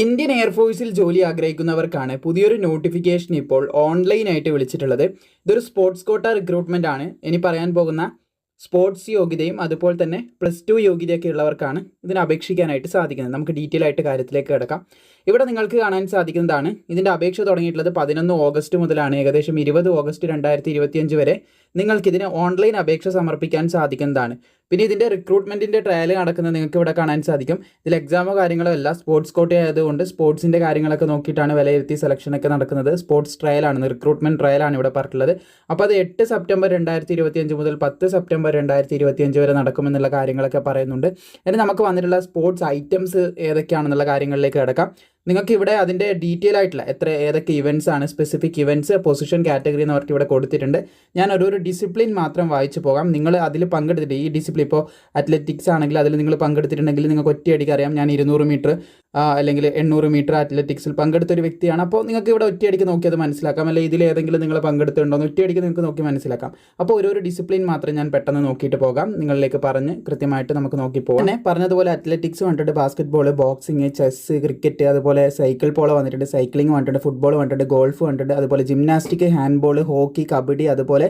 Indian എയർഫോഴ്സിൽ ജോലി ആഗ്രഹിക്കുന്നവർക്കാണ് പുതിയൊരു notification ഇപ്പോൾ ഓൺലൈനായിട്ട് വിളിച്ചിട്ടുള്ളത്. ഇതൊരു സ്പോർട്സ് കോട്ട റിക്രൂട്ട്മെന്റ് ആണ്. ഇനി പറയാൻ പോകുന്ന സ്പോർട്സ് യോഗ്യതയും അതുപോലെ തന്നെ പ്ലസ് ടു യോഗ്യതയൊക്കെ ഉള്ളവർക്കാണ് ഇതിന് അപേക്ഷിക്കാനായിട്ട് സാധിക്കുന്നത്. നമുക്ക് ഡീറ്റെയിൽ ആയിട്ട് കാര്യത്തിലേക്ക് കിടക്കാം. ഇവിടെ നിങ്ങൾക്ക് കാണാൻ സാധിക്കുന്നതാണ്. ഇതിന്റെ അപേക്ഷ തുടങ്ങിയിട്ടുള്ളത് പതിനൊന്ന് ഓഗസ്റ്റ് മുതലാണ്. ഏകദേശം ഇരുപത് ഓഗസ്റ്റ് രണ്ടായിരത്തി ഇരുപത്തിയഞ്ച് വരെ നിങ്ങൾക്കിതിന് ഓൺലൈൻ അപേക്ഷ സമർപ്പിക്കാൻ സാധിക്കുന്നതാണ്. പിന്നെ ഇതിന്റെ റിക്രൂട്ട്മെന്റിന്റെ ട്രയൽ നടക്കുന്നത് നിങ്ങൾക്ക് ഇവിടെ കാണാൻ സാധിക്കും. ഇതിൽ എക്സാമോ കാര്യങ്ങളോ അല്ല. സ്പോർട്സ് കോട്ട ആയതുകൊണ്ട് സ്പോർട്സിന്റെ കാര്യങ്ങളൊക്കെ നോക്കിയിട്ടാണ് വിലയിരുത്തി സെലക്ഷനൊക്കെ നടക്കുന്നത്. സ്പോർട്സ് ട്രയലാണ് റിക്രൂട്ട്മെന്റ് ട്രയലാണ് ഇവിടെ പറഞ്ഞിട്ടുള്ളത്. അപ്പോൾ അത് എട്ട് സെപ്റ്റംബർ രണ്ടായിരത്തി ഇരുപത്തിയഞ്ച് മുതൽ പത്ത് സെപ്റ്റംബർ രണ്ടായിരത്തി ഇരുപത്തിയഞ്ച് വരെ നടക്കുമെന്നുള്ള കാര്യങ്ങളൊക്കെ പറയുന്നുണ്ട്. ഇനി നമുക്ക് വന്നിട്ടുള്ള സ്പോർട്സ് ഐറ്റംസ് ഏതൊക്കെയാണെന്നുള്ള കാര്യങ്ങളിലേക്ക് കിടക്കാം. നിങ്ങൾക്ക് ഇവിടെ അതിന്റെ ഡീറ്റെയിൽ ആയിട്ടുള്ള എത്ര ഏതൊക്കെ ഇവന്റ്സ് ആണ് സ്പെസിഫിക് ഇവന്റ്സ് പൊസിഷൻ കാറ്റഗറി എന്ന് പറഞ്ഞിട്ട് ഇവിടെ കൊടുത്തിട്ടുണ്ട്. ഞാൻ ഓരോരോ ഡിസിപ്ലിൻ മാത്രം വായിച്ചു പോകാം. നിങ്ങൾ അതിൽ പങ്കെടുത്തിട്ട് ഈ ഡിസിപ്ലിൻ ഇപ്പോൾ അത്ലറ്റിക്സ് ആണെങ്കിൽ അതിൽ നിങ്ങൾ പങ്കെടുത്തിട്ടുണ്ടെങ്കിൽ നിങ്ങൾക്ക് ഒറ്റയടിക്ക് അറിയാം. ഞാൻ ഇരുന്നൂറ് മീറ്റർ അല്ലെങ്കിൽ എണ്ണൂറ് മീറ്റർ അത്ലറ്റിക്സിൽ പങ്കെടുത്ത ഒരു വ്യക്തിയാണ്. അപ്പോൾ നിങ്ങൾക്ക് ഇവിടെ ഒറ്റയടിക്ക് നോക്കി അത് മനസ്സിലാക്കാം. അല്ലെങ്കിൽ ഇതിൽ ഏതെങ്കിലും നിങ്ങൾ പങ്കെടുത്തിട്ടുണ്ടോ എന്ന് ഒറ്റയടിക്ക് നിങ്ങൾക്ക് നോക്കി മനസ്സിലാക്കാം. അപ്പോൾ ഓരോരോ ഡിസിപ്ലിൻ മാത്രം ഞാൻ പെട്ടെന്ന് നോക്കിയിട്ട് പോകാം. നിങ്ങളിലേക്ക് പറഞ്ഞ് കൃത്യമായിട്ട് നമുക്ക് നോക്കി പോകാം പിന്നെ പറഞ്ഞതുപോലെ അത്ലറ്റിക്സ് വന്നിട്ടുണ്ട് basketball boxing chess cricket അതുപോലെ സൈക്കിൾ പോളോ വന്നിട്ടുണ്ട്. സൈക്ലിംഗ് വന്നിട്ടുണ്ട് ഫുട്ബോൾ വന്നിട്ടുണ്ട് ഗോൾഫ് വന്നിട്ടുണ്ട് അതുപോലെ ജിംനാസ്റ്റിക് ഹാൻഡ്ബോൾ ഹോക്കി കബഡി അതുപോലെ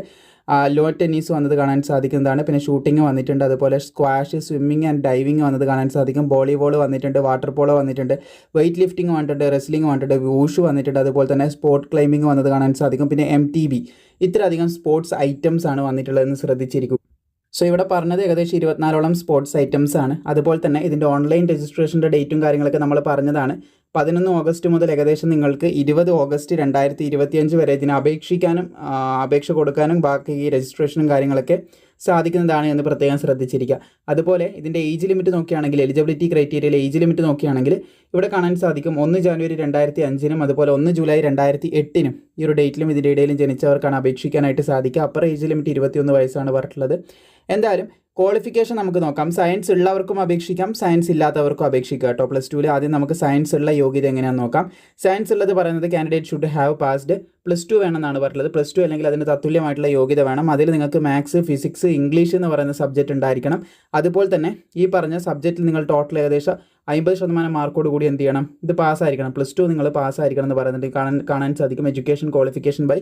ലോ ടെന്നീസ് വന്നത് കാണാൻ സാധിക്കുന്നതാണ്. പിന്നെ ഷൂട്ടിംഗ് വന്നിട്ടുണ്ട്. അതുപോലെ സ്ക്വാഷ് സ്വിമ്മിങ് ആൻഡ് ഡൈവിംഗ് വന്നത് കാണാൻ സാധിക്കും. വോളിബോൾ വന്നിട്ടുണ്ട് വാട്ടർ പോളോ വന്നിട്ടുണ്ട് വെയിറ്റ് ലിഫ്റ്റിംഗ് വന്നിട്ടുണ്ട് റെസ്ലിംഗ് വന്നിട്ടുണ്ട് വൂഷ് വന്നിട്ടുണ്ട്. അതുപോലെ തന്നെ സ്പോർട്ട് ക്ലൈമ്പിംഗ് വന്നത് കാണാൻ സാധിക്കും. പിന്നെ എം ടി ബി ഇത്രയധികം സ്പോർട്സ് ഐറ്റംസ് ആണ് വന്നിട്ടുള്ളതെന്ന് ശ്രദ്ധിച്ചിരിക്കും. സോ ഇവിടെ പറഞ്ഞത് ഏകദേശം ഇരുപത്തിനാലോളം സ്പോർട്സ് ഐറ്റംസ് ആണ്. അതുപോലെ തന്നെ ഇതിന്റെ ഓൺലൈൻ രജിസ്ട്രേഷന്റെ ഡേറ്റും കാര്യങ്ങളൊക്കെ നമ്മൾ പറഞ്ഞതാണ്. പതിനൊന്ന് ഓഗസ്റ്റ് മുതൽ ഏകദേശം നിങ്ങൾക്ക് ഇരുപത് ഓഗസ്റ്റ് രണ്ടായിരത്തി ഇരുപത്തിയഞ്ച് വരെ ഇതിന് അപേക്ഷിക്കാനും അപേക്ഷ കൊടുക്കാനും ബാക്കി ഈ രജിസ്ട്രേഷനും കാര്യങ്ങളൊക്കെ സാധിക്കുന്നതാണ് എന്ന് പ്രത്യേകം ശ്രദ്ധിച്ചിരിക്കുക. അതുപോലെ ഇതിന്റെ ഏജ് ലിമിറ്റ് നോക്കുകയാണെങ്കിൽ എലിജിബിലിറ്റി ക്രൈറ്റീരിയയിൽ ഏജ് ലിമിറ്റ് നോക്കുകയാണെങ്കിൽ ഇവിടെ കാണാൻ സാധിക്കും ഒന്ന് ജാനുവരി രണ്ടായിരത്തി അഞ്ചിനും അതുപോലെ ഒന്ന് ജൂലൈ രണ്ടായിരത്തി എട്ടിനും ഈ ഒരു ഡേറ്റിലും ഇതിന്റെ ഇടയിലും ജനിച്ചവർക്കാണ് അപേക്ഷിക്കാനായിട്ട് സാധിക്കുക. അപ്പർ ഏജ് ലിമിറ്റ് ഇരുപത്തിയൊന്ന് വയസ്സാണ് പറഞ്ഞിട്ടുള്ളത്. എന്തായാലും ക്വാളിഫിക്കേഷൻ നമുക്ക് നോക്കാം. സയൻസ് ഉള്ളവർക്കും അപേക്ഷിക്കാം. സയൻസ് ഇല്ലാത്തവർക്കും അപേക്ഷിക്കുക കേട്ടോ. പ്ലസ് ടുവിൽ ആദ്യം നമുക്ക് സയൻസ് ഉള്ള യോഗ്യത എങ്ങനെയാണെന്ന് നോക്കാം. സയൻസ് ഉള്ളത് പറയുന്നത് candidate should have passed plus two വേണമെന്നാണ് പറഞ്ഞത് പ്ലസ് ടു അല്ലെങ്കിൽ അതിന് തത്തുല്യമായിട്ടുള്ള യോഗ്യത വേണം. അതിൽ നിങ്ങൾക്ക് മാത്സ് ഫിസിക്സ് ഇംഗ്ലീഷ് എന്ന് പറയുന്ന സബ്ജക്റ്റ് ഉണ്ടായിരിക്കണം. അതുപോലെ തന്നെ ഈ പറഞ്ഞ സബ്ജക്റ്റിൽ നിങ്ങൾ ടോട്ടൽ ഏകദേശം അമ്പത് ശതമാനം മാർക്കോട് കൂടി എന്ത് ചെയ്യണം? ഇത് പാസ്സായിരിക്കണം. പ്ലസ് ടു നിങ്ങൾ പാസ്സായിരിക്കണം എന്ന് പറയുന്നുണ്ട്. കാണാൻ കാണാൻ സാധിക്കും. എഡ്യൂക്കേഷൻ ക്വാളിഫിക്കേഷൻ ബൈ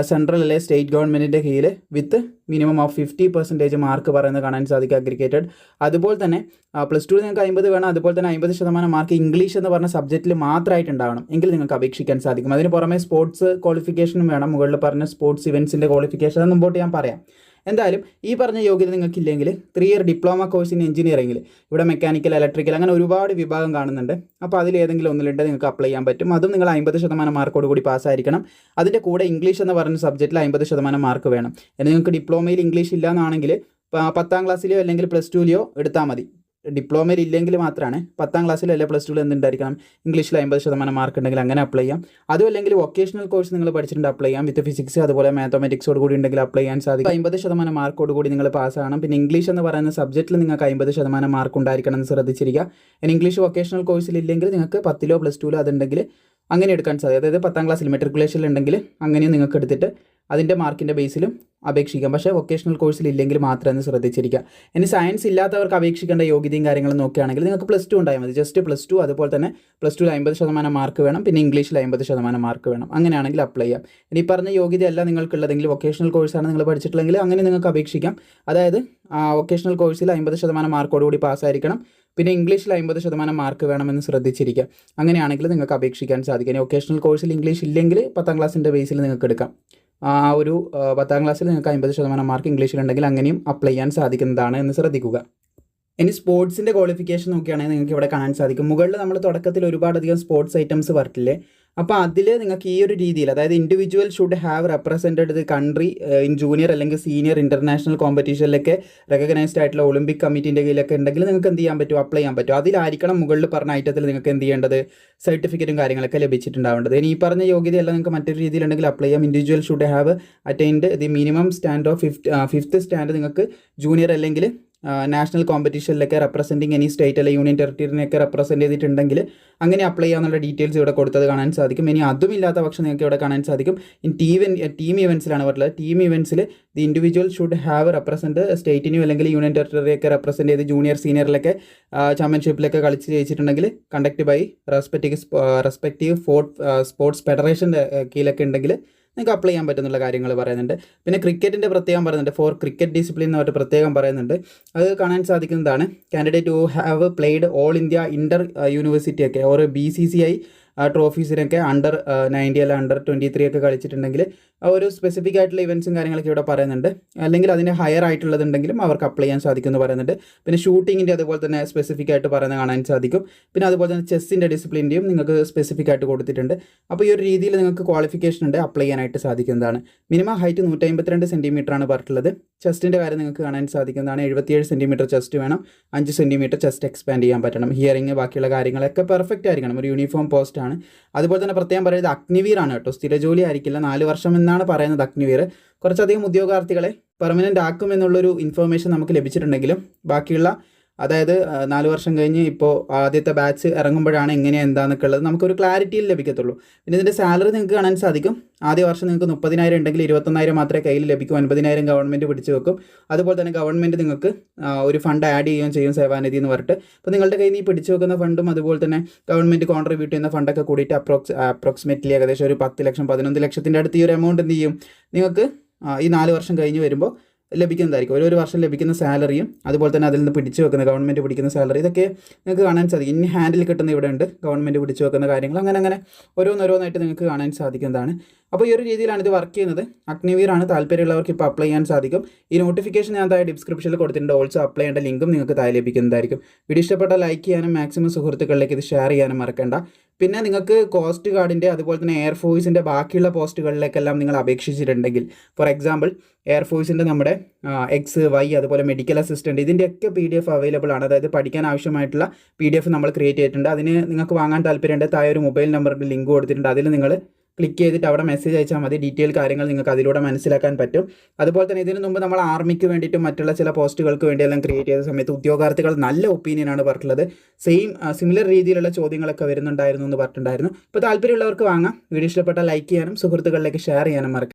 സെൻട്രൽ അല്ലെ സ്റ്റേറ്റ് ഗവൺമെന്റിന്റെ കീഴിൽ with minimum of fifty percentage mark പറയുന്നത് കാണാൻ സാധിക്കും അഗ്രിഗേറ്റഡ് അതുപോലെ തന്നെ പ്ലസ് ടു നിങ്ങൾക്ക് അമ്പത് വേണം. അതുപോലെ തന്നെ അമ്പത് ശതമാനം മാർക്ക് ഇംഗ്ലീഷ് എന്ന് പറഞ്ഞ സബ്ജക്റ്റിൽ മാത്രമായിട്ട് ഉണ്ടാവണം. എങ്കിൽ നിങ്ങൾക്ക് അപേക്ഷിക്കാൻ സാധിക്കും. അതിന് പുറമെ സ്പോർട്സ് ക്വാളിഫിക്കേഷനും വേണം. മുകളിൽ പറഞ്ഞ സ്പോർട്സ് ഇവൻസിന്റെ ക്വാളിഫിക്കേഷൻ അത് മുമ്പോട്ട് ഞാൻ പറയാം. എന്തായാലും ഈ പറഞ്ഞ യോഗ്യത നിങ്ങൾക്കില്ലെങ്കിൽ three year diploma course in എഞ്ചിനീയറിംഗിൽ ഇവിടെ മെക്കാനിക്കൽ ഇലക്ട്രിക്കൽ അങ്ങനെ ഒരുപാട് വിഭാഗം കാണുന്നുണ്ട്. അപ്പോൾ അതിൽ ഏതെങ്കിലും ഒന്നിലുണ്ട് നിങ്ങൾക്ക് അപ്ലൈ ചെയ്യാൻ പറ്റും. അതും നിങ്ങൾ അമ്പത് ശതമാനം മാർക്കോട് കൂടി പാസ്സായിരിക്കണം അതിന്റെ കൂടെ ഇംഗ്ലീഷ് എന്ന് പറഞ്ഞ സബ്ജക്റ്റിൽ അമ്പത് ശതമാനം മാർക്ക് വേണം. നിങ്ങൾക്ക് ഡിപ്ലോമയിൽ ഇംഗ്ലീഷ് ഇല്ല എന്നാണെങ്കിൽ പത്താം ക്ലാസ്സിലെയോ അല്ലെങ്കിൽ പ്ലസ് ടുവിലെയോ എടുത്താൽ മതി. ഡിപ്ലോമയിൽ ഇല്ലെങ്കിൽ മാത്രമാണ് പത്താം ക്ലാസ്സിൽ അല്ലെങ്കിൽ പ്ലസ് ടുവിൽ എന്തുണ്ടായിരിക്കണം? ഇംഗ്ലീഷിൽ അമ്പത് ശതമാനം മാർക്ക് ഉണ്ടെങ്കിൽ അങ്ങനെ അപ്ലൈ ചെയ്യാം. അതും അല്ലെങ്കിൽ വൊക്കേഷണൽ കോഴ്സ് നിങ്ങൾ പഠിച്ചിട്ടുണ്ട് അപ്ലൈ ചെയ്യാം. വിത്ത് ഫിസിക്സ് അതുപോലെ മാത്തമാറ്റിക്സോട് കൂടി ഉണ്ടെങ്കിൽ അപ്ലൈ ചെയ്യാൻ സാധിക്കും. അമ്പത് ശതമാനം മാർക്കോട് കൂടി നിങ്ങൾ പാസ്സാകണം പിന്നെ ഇംഗ്ലീഷ് എന്ന് പറയുന്ന സബ്ജക്റ്റിൽ നിങ്ങൾക്ക് അമ്പത് ശതമാനം മാർക്ക് ഉണ്ടായിരിക്കണം എന്ന് ശ്രദ്ധിച്ചിരിക്കുക. ഇനി ഇംഗ്ലീഷ് വൊക്കേഷണൽ കോഴ്സിൽ ഇല്ലെങ്കിൽ നിങ്ങൾക്ക് പത്തിലോ പ്ലസ് ടുവിലോ അതുണ്ടെങ്കിൽ അങ്ങനെ എടുക്കാൻ സാധിക്കും. അതായത് പത്താം ക്ലാസ്സിൽ മെട്രിക്കുലേഷനിൽ ഉണ്ടെങ്കിൽ അങ്ങനെയും നിങ്ങൾക്ക് എടുത്തിട്ട് അതിന്റെ മാർക്കിന്റെ ബേസിലും അപേക്ഷിക്കാം. പക്ഷേ വൊക്കേഷണൽ കോഴ്സിൽ ഇല്ലെങ്കിൽ മാത്രം എന്ന് ശ്രദ്ധിച്ചിരിക്കുക. ഇനി സയൻസ് ഇല്ലാത്തവർക്ക് അപേക്ഷിക്കേണ്ട യോഗ്യതയും കാര്യങ്ങളും നോക്കുകയാണെങ്കിൽ നിങ്ങൾക്ക് പ്ലസ് ടു ഉണ്ടായാൽ മതി. ജസ്റ്റ് പ്ലസ് ടു അതുപോലെ തന്നെ പ്ലസ് ടുവിൽ അമ്പത് ശതമാനം മാർക്ക് വേണം. പിന്നെ ഇംഗ്ലീഷിൽ അമ്പത് ശതമാനം മാർക്ക് വേണം. അങ്ങനെയാണെങ്കിൽ അപ്ലൈ ചെയ്യാം. ഇനി പറഞ്ഞ യോഗ്യതയല്ല നിങ്ങൾക്കുള്ളതെങ്കിൽ വൊക്കേഷണൽ കോഴ്സാണ് നിങ്ങൾ പഠിച്ചിട്ടുള്ളതെങ്കിൽ അങ്ങനെ നിങ്ങൾക്ക് അപേക്ഷിക്കാം. അതായത് ആ വൊക്കേഷണൽ കോഴ്സിൽ അമ്പത് ശതമാനം മാർക്കോടുകൂടി പാസ്സായിരിക്കണം. പിന്നെ ഇംഗ്ലീഷിൽ അമ്പത് ശതമാനം മാർക്ക് വേണമെന്ന് ശ്രദ്ധിച്ചിരിക്കുക അങ്ങനെയാണെങ്കിൽ നിങ്ങൾക്ക് അപേക്ഷിക്കാൻ സാധിക്കും. ഇനി വൊക്കേഷണൽ കോഴ്സിൽ ഇംഗ്ലീഷ് ഇല്ലെങ്കിൽ പത്താം ക്ലാസ്സിന്റെ ബേസിൽ നിങ്ങൾക്ക് എടുക്കാം. ആ ഒരു പത്താം ക്ലാസ്സിൽ നിങ്ങൾക്ക് അമ്പത് ശതമാനം മാർക്ക് ഇംഗ്ലീഷിലുണ്ടെങ്കിൽ അങ്ങനെയും അപ്ലൈ ചെയ്യാൻ സാധിക്കുന്നതാണ് എന്ന് ശ്രദ്ധിക്കുക. ഇനി സ്പോർട്സിന്റെ ക്വാളിഫിക്കേഷൻ നോക്കുകയാണെങ്കിൽ നിങ്ങൾക്ക് ഇവിടെ കാണാൻ സാധിക്കും. മുകളിൽ നമ്മൾ തുടക്കത്തിൽ ഒരുപാടധികം സ്പോർട്സ് ഐറ്റംസ് പറഞ്ഞില്ലേ അപ്പോൾ അതിൽ നിങ്ങൾക്ക് ഈ ഒരു രീതിയിൽ അതായത് individual should have represented the country in junior അല്ലെങ്കിൽ സീനിയർ ഇന്റർനാഷണൽ കോമ്പറ്റീഷനിലൊക്കെ റെക്കഗ്നൈസ്ഡ് ആയിട്ടുള്ള ഒളിമ്പിക് കമ്മിറ്റീന്റെ കീഴിലൊക്കെ ഉണ്ടെങ്കിൽ നിങ്ങൾക്ക് എന്ത് ചെയ്യാൻ പറ്റും? അപ്ലൈ ചെയ്യാൻ പറ്റും. അതിലായിരിക്കണം മുകളിൽ പറഞ്ഞ ഐറ്റത്തിൽ നിങ്ങൾക്ക് എന്ത് ചെയ്യേണ്ടത്? സർട്ടിഫിക്കറ്റും കാര്യങ്ങളൊക്കെ ലഭിച്ചിട്ടുണ്ടാവേണ്ടത്. ഇനി ഈ പറഞ്ഞ യോഗ്യതയല്ല നിങ്ങൾക്ക് മറ്റൊരു രീതിയിലുണ്ടെങ്കിൽ അപ്ലൈ ചെയ്യാം. Individual should have attained the minimum stand of fifth fifth stand നിങ്ങൾക്ക് ജൂനിയർ അല്ലെങ്കിൽ നാഷണൽ കോമ്പറ്റീഷനിലൊക്കെ റെപ്രസെന്റിങ് എനി സ്റ്റേറ്റ് അല്ലെങ്കിൽ യൂണിയൻ ടെറിട്ടറിനെയൊക്കെ റെപ്രസെന്റ് ചെയ്തിട്ടുണ്ടെങ്കിൽ അങ്ങനെ അപ്ലൈ ചെയ്യാന്നുള്ള ഡീറ്റെയിൽസ് ഇവിടെ കൊടുത്തത് കാണാൻ സാധിക്കും. ഇനി അതും ഇല്ലാത്ത പക്ഷം നിങ്ങൾക്ക് ഇവിടെ കാണാൻ സാധിക്കും. ഇൻ ടീം ടീം ഇവൻസിലാണ് പറഞ്ഞത് team ഇവൻസിൽ the individual should have represent സ്റ്റേറ്റിനും അല്ലെങ്കിൽ യൂണിയൻ ടെറിട്ടറിയൊക്കെ റെപ്രസെന്റ് ചെയ്ത് ജൂനിയർ സീനിയറിലൊക്കെ ചാമ്പ്യൻഷിപ്പിലൊക്കെ കളിച്ച് ജയിച്ചിട്ടുണ്ടെങ്കിൽ conduct by respective respective sports ഫെഡറേഷന്റെ കീഴിലൊക്കെ ഉണ്ടെങ്കിൽ നിങ്ങൾക്ക് അപ്ലൈ ചെയ്യാൻ പറ്റുന്നുള്ള കാര്യങ്ങൾ പറയുന്നുണ്ട്. പിന്നെ ക്രിക്കറ്റിന്റെ പ്രത്യേകം പറയുന്നുണ്ട്. ഫോർ ക്രിക്കറ്റ് ഡിസിപ്ലിൻ എന്ന് പറഞ്ഞിട്ട് പ്രത്യേകം പറയുന്നുണ്ട്. അത് കാണാൻ സാധിക്കുന്നതാണ്. Candidate who have played all India inter university ഒക്കെ or B C C I ട്രോഫീസിനൊക്കെ under ninety അല്ല അണ്ടർ ട്വന്റി ത്രീ ഒക്കെ കളിച്ചിട്ടുണ്ടെങ്കിൽ ആ ഒരു സ്പെസിഫിക് ആയിട്ടുള്ള ഇവൻസും കാര്യങ്ങളൊക്കെ ഇവിടെ പറയുന്നുണ്ട്. അല്ലെങ്കിൽ അതിന് ഹയർ ആയിട്ടുള്ളതുണ്ടെങ്കിലും അവർക്ക് അപ്ലൈ ചെയ്യാൻ സാധിക്കും എന്ന് പറയുന്നുണ്ട്. പിന്നെ ഷൂട്ടിങ്ങിന്റെ അതുപോലെ തന്നെ സ്പെസിഫിക് ആയിട്ട് പറയുന്നത് കാണാൻ സാധിക്കും. പിന്നെ അതുപോലെ തന്നെ ചെസ്സിന്റെ ഡിസിപ്ലിന്റെയും നിങ്ങൾക്ക് സ്പെസിഫിക് ആയിട്ട് കൊടുത്തിട്ടുണ്ട്. അപ്പോൾ ഈ ഒരു രീതിയിൽ നിങ്ങൾക്ക് ക്വാളിഫിക്കേഷൻ ഉണ്ട് അപ്ലൈ ചെയ്യാനായിട്ട് സാധിക്കുന്നതാണ്. മിനിമം ഹൈറ്റ് നൂറ്റി അമ്പത്തിരണ്ട് സെന്റിമീറ്റർ ആണ് പറഞ്ഞിട്ടുള്ളത്. ചെസ്റ്റിന്റെ കാര്യം നിങ്ങൾക്ക് കാണാൻ സാധിക്കുന്നതാണ്. എഴുപത്തിയേഴ് സെന്റിമീറ്റർ ചെസ്റ്റ് വേണം. അഞ്ച് സെന്റിമീറ്റർ ചെസ്റ്റ് എക്സ്പാൻഡ് ചെയ്യാൻ പറ്റണം. ഹിയറിങ് ബാക്കിയുള്ള കാര്യങ്ങളൊക്കെ പെർഫെക്റ്റ് ആയിരിക്കണം. ഒരു യൂണിഫോം പോസ്റ്റ് ആണ് അതുപോലെ തന്നെ പ്രത്യേകം പറയുന്നത് അഗ്നിവീറാണ് കേട്ടോ. സ്ഥിര ജോലി ആയിരിക്കില്ല നാല് വർഷം എന്നാണ് പറയുന്നത് അഗ്നിവീർ. കുറച്ചധികം ഉദ്യോഗാർത്ഥികളെ പെർമനന്റ് ആക്കുമെന്നുള്ളൊരു ഇൻഫർമേഷൻ നമുക്ക് ലഭിച്ചിട്ടുണ്ടെങ്കിലും ബാക്കിയുള്ള അതായത് നാല് വർഷം കഴിഞ്ഞ് ഇപ്പോൾ ആദ്യത്തെ ബാച്ച് ഇറങ്ങുമ്പോഴാണ് എങ്ങനെയാണ് എന്താണെന്നൊക്കെ ഉള്ളത് നമുക്കൊരു ക്ലാരിറ്റിയിൽ ലഭിക്കത്തുള്ളൂ. പിന്നെ ഇതിന്റെ സാലറി നിങ്ങൾക്ക് കാണാൻ സാധിക്കും. ആദ്യ വർഷം നിങ്ങൾക്ക് മുപ്പതിനായിരം ഉണ്ടെങ്കിൽ ഇരുപത്തൊന്നായിരം മാത്രമേ കയ്യിൽ ലഭിക്കൂ. അൻപതിനായിരം ഗവൺമെന്റ് പിടിച്ചു വെക്കും. അതുപോലെ തന്നെ ഗവൺമെന്റ് നിങ്ങൾക്ക് ഒരു ഫണ്ട് ആഡ് ചെയ്യുകയും ചെയ്യും സേവാനിധി എന്ന് പറഞ്ഞിട്ട്. അപ്പോൾ നിങ്ങളുടെ കയ്യിൽ നിന്ന് ഈ പിടിച്ചു വെക്കുന്ന ഫണ്ടും അതുപോലെ തന്നെ ഗവൺമെന്റ് കോൺട്രിബ്യൂട്ട് ചെയ്യുന്ന ഫണ്ടൊക്കെ കൂടിയിട്ട് അപ്രോക്സ് അപ്രോക്സിമേറ്റ്ലി ഏകദേശം ഒരു പത്ത് ലക്ഷം പതിനൊന്ന് ലക്ഷത്തിന്റെ അടുത്ത് ഈ ഒരു എമൗണ്ട് എന്ത് ചെയ്യും? നിങ്ങൾക്ക് ഈ നാല് വർഷം കഴിഞ്ഞ് വരുമ്പോൾ ലഭിക്കുന്നതായിരിക്കും. ഒരു വർഷം ലഭിക്കുന്ന സാലറിയും അതുപോലെ തന്നെ അതിൽ നിന്ന് പിടിച്ചു വെക്കുന്ന ഗവൺമെന്റ് പിടിക്കുന്ന സാലറി ഇതൊക്കെ നിങ്ങൾക്ക് കാണാൻ സാധിക്കും. ഇനി ഹാൻഡിൽ കിട്ടുന്ന ഇവിടെ ഉണ്ട് ഗവൺമെന്റ് പിടിച്ചു വെക്കുന്ന കാര്യങ്ങൾ. അങ്ങനെ അങ്ങനെ ഓരോന്നോരോന്നായിട്ട് നിങ്ങൾക്ക് കാണാൻ സാധിക്കുന്നതാണ്. അപ്പോൾ ഈ ഒരു രീതിയിലാണ് ഇത് വർക്ക് ചെയ്യുന്നത്. അഗ്നിവീറാണ് താല്പര്യമുള്ളവർക്ക് ഇപ്പോൾ അപ്ലൈ ചെയ്യാൻ സാധിക്കും. ഈ നോട്ടിഫിക്കേഷൻ ഞാൻ താഴെ ഡിസ്ക്രിപ്ഷനിൽ കൊടുത്തിട്ടുണ്ട്. ഓൾസോ അപ്ലൈ ചെയ്യേണ്ട ലിങ്കും നിങ്ങൾക്ക് താഴെ ലഭിക്കുന്നതായിരിക്കും. വീഡിയോ ഇഷ്ടപ്പെട്ട ലൈക്ക് ചെയ്യാനും മാക്സിമം സുഹൃത്തുക്കളിലേക്ക് ഇത് ഷെയർ ചെയ്യാനും മറക്കണ്ട. പിന്നെ നിങ്ങൾക്ക് കോസ്റ്റ് ഗാർഡിന്റെ അതുപോലെ തന്നെ എയർഫോഴ്സിന്റെ ബാക്കിയുള്ള പോസ്റ്റുകളിലേക്കെല്ലാം നിങ്ങൾ അപേക്ഷിച്ചിട്ടുണ്ടെങ്കിൽ ഫോർ എക്സാമ്പിൾ എയർഫോഴ്സിന്റെ നമ്മുടെ എക്സ് വൈ അതുപോലെ മെഡിക്കൽ അസിസ്റ്റന്റ് ഇതിന്റെയൊക്കെ പി ഡി എഫ് അവൈലബിൾ ആണ്. അതായത് പഠിക്കാൻ ആവശ്യമായിട്ടുള്ള പി ഡി എഫ് നമ്മൾ ക്രിയേറ്റ് ചെയ്തിട്ടുണ്ട്. അതിന് നിങ്ങൾക്ക് വാങ്ങാൻ താല്പര്യമുണ്ട് താഴെ ഒരു മൊബൈൽ നമ്പറിന്റെ ലിങ്ക് കൊടുത്തിട്ടുണ്ട്. അതിൽ നിങ്ങൾ ക്ലിക്ക് ചെയ്തിട്ട് അവിടെ മെസ്സേജ് അയച്ചാൽ മതി. ഡീറ്റെയിൽ കാര്യങ്ങൾ നിങ്ങൾക്ക് അതിലൂടെ മനസ്സിലാക്കാൻ പറ്റും. അതുപോലെ തന്നെ ഇതിനു മുമ്പ് നമ്മൾ ആർമിക്ക് വേണ്ടിയിട്ടും മറ്റുള്ള ചില പോസ്റ്റുകൾക്ക് വേണ്ടിയെല്ലാം ക്രിയേറ്റ് ചെയ്ത സമയത്ത് ഉദ്യോഗാർത്ഥികൾ നല്ല ഒപ്പീനിയനാണ് പറഞ്ഞിട്ടുള്ളത്. സെയിം സിമിലർ രീതിയിലുള്ള ചോദ്യങ്ങളൊക്കെ വരുന്നുണ്ടായിരുന്നു എന്ന് പറഞ്ഞിട്ടുണ്ടായിരുന്നു. ഇപ്പോൾ താല്പര്യമുള്ളവർക്ക് വാങ്ങാം. വീഡിയോ ഇഷ്ടപ്പെട്ട ലൈക്ക് ചെയ്യാനും സുഹൃത്തുക്കളിലേക്ക് ഷെയർ ചെയ്യാനും മറക്കാം